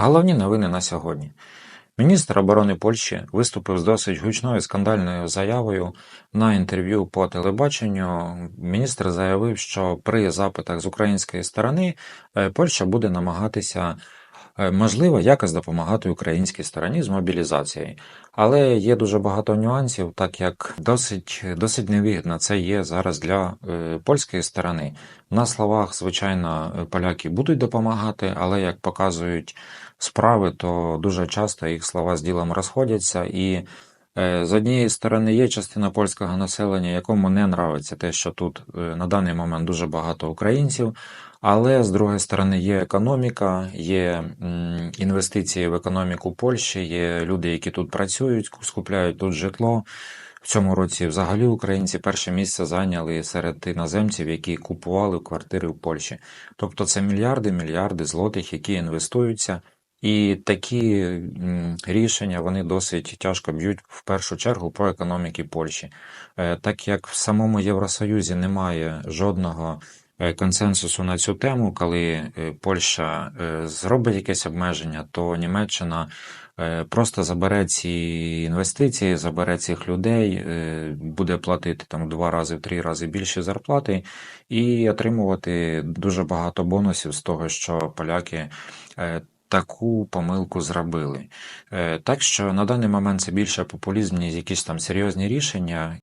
Головні новини на сьогодні. Міністр оборони Польщі виступив з досить гучною скандальною заявою на інтерв'ю по телебаченню. Міністр заявив, що при запитах з української сторони е, Польща буде намагатися, можливо, якось допомагати українській стороні з мобілізацією. Але є дуже багато нюансів, так як досить, досить невигідно це є зараз для е, польської сторони. На словах, звичайно, е, поляки будуть допомагати, але як показують справи, то дуже часто їх слова з ділом розходяться. І е, з однієї сторони є частина польського населення, якому не нравиться те, що тут е, на даний момент дуже багато українців. Але з другої сторони є економіка, є інвестиції в економіку Польщі, є люди, які тут працюють, скупляють тут житло. В цьому році взагалі українці перше місце зайняли серед іноземців, які купували квартири в Польщі. Тобто це мільярди, мільярди злотих, які інвестуються. І такі рішення вони досить тяжко б'ють в першу чергу по економіці Польщі, Е, так як в самому Євросоюзі немає жодного е, консенсусу на цю тему, коли е, Польща зробить якесь обмеження, то Німеччина просто забере ці інвестиції, забере цих людей, буде платити там два рази, в три рази більше зарплати і отримувати дуже багато бонусів з того, що поляки. Таку помилку зробили. Е, Так що на даний момент це більше популізм, ніж якісь там серйозні рішення.